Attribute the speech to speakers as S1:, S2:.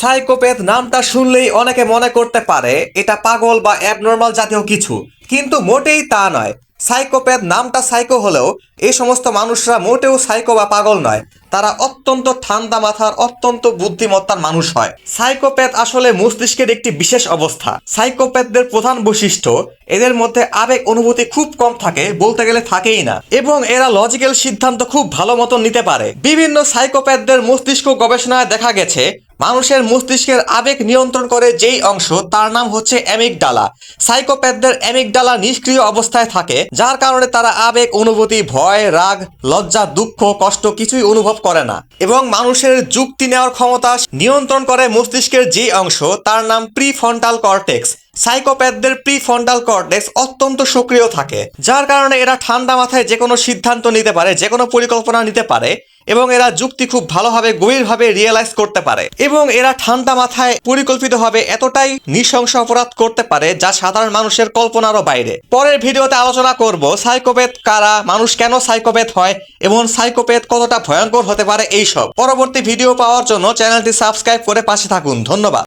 S1: Psychopath নামটা শুনলেই অনেকে মনে করতে পারে এটা পাগল বা অ্যাবনর্মাল জাতীয় কিছু, কিন্তু মোটেই তা নয়। সাইকোপ্যাথ নামটা সাইকো হলেও এই সমস্ত মানুষরা মোটেও সাইকো বা পাগল নয়, তারা অত্যন্ত ঠান্ডা মাথার, অত্যন্ত বুদ্ধিমত্তার মানুষ হয়। সাইকোপ্যাথ আসলে মস্তিষ্কের একটি বিশেষ অবস্থা। সাইকোপ্যাথদের প্রধান বৈশিষ্ট্য, এদের মধ্যে আবেগ অনুভূতি খুব কম থাকে, বলতে গেলে থাকেই না। এবং এরা লজিক্যাল সিদ্ধান্ত খুব ভালো মতো নিতে পারে। বিভিন্ন সাইকোপ্যাথদের মস্তিষ্ক গবেষণায় দেখা গেছে মানুষের মস্তিষ্কের আবেগ নিয়ন্ত্রণ করে যেই অংশ, তার নাম হচ্ছে অ্যামিকডালা সাইকোপ্যাথদের অ্যামিকডালা নিষ্ক্রিয় অবস্থায় থাকে, যার কারণে তারা আবেগ, অনুভূতি, ভয়, রাগ, লজ্জা, দুঃখ, কষ্ট কিছুই অনুভব করে না। এবং মানুষের যুক্তি নেওয়ার ক্ষমতা নিয়ন্ত্রণ করে মস্তিষ্কের যে অংশ, তার নাম প্রিফন্টাল কর্টেক্স। সাইকোপ্যাথদের প্রিফন্টাল কর্টেক্স অত্যন্ত সক্রিয় থাকে, যার কারণে এরা ঠান্ডা মাথায় যে কোনো সিদ্ধান্ত নিতে পারে যে কোনো পরিকল্পনা নিতে পারে, এবং এরা যুক্তি খুব ভালোভাবে, গভীরভাবে রিয়েলাইজ করতে পারে। এবং এরা ঠান্ডা মাথায় পরিকল্পিতভাবে এতটাই নৃশংস অপরাধ করতে পারে, যা সাধারণ মানুষের কল্পনারও বাইরে। পরের ভিডিওতে আলোচনা করব সাইকোপ্যাথ কারা, মানুষ কেন সাইকোপ্যাথ হয়, এবং সাইকোপ্যাথ কতটা ভয়ঙ্কর হতে পারে এইসব। পরবর্তী ভিডিও পাওয়ার জন্য চ্যানেলটি সাবস্ক্রাইব করে পাশে থাকুন। ধন্যবাদ।